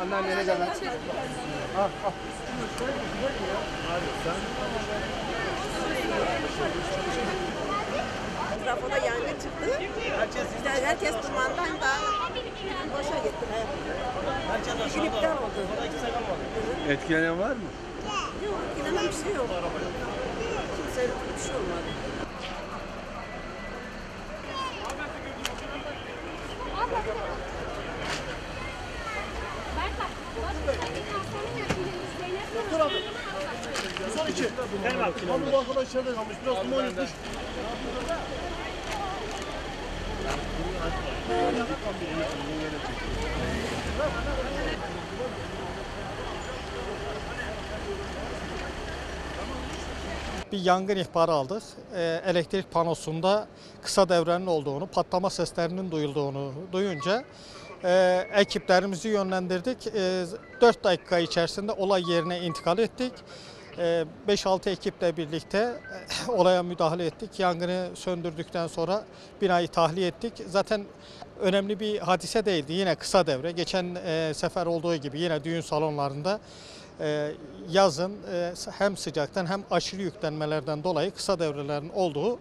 Anneannene de ver. Trafona yangın çıktı. İşte herkes dumandan da boşa gitti. Bugün iptal oldu. Etkilenen var mı? Yok, inanan bir şey yok. Kimse bir şey olmadı. Son iki. Tam bu arkadaşlar da kalmış. Biraz duman yutmuş. bir yangın ihbarı aldık. Ee, elektrik panosunda kısa devrenin olduğunu, patlama seslerinin duyulduğunu duyunca e, ekiplerimizi yönlendirdik. E, 4 dakika içerisinde olay yerine intikal ettik. E, 5-6 ekiple birlikte e, olaya müdahale ettik. Yangını söndürdükten sonra binayı tahliye ettik. Zaten önemli bir hadise değildi. Yine kısa devre. Geçen e, sefer olduğu gibi yine düğün salonlarında e, yazın hem sıcaktan hem aşırı yüklenmelerden dolayı kısa devrelerin olduğu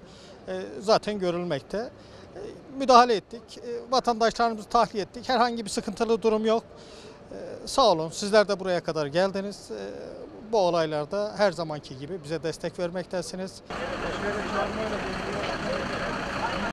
zaten görülmekte. Müdahale ettik, vatandaşlarımızı tahliye ettik. Herhangi bir sıkıntılı durum yok. Sağ olun, sizler de buraya kadar geldiniz bu olaylarda her zamanki gibi bize destek vermektesiniz.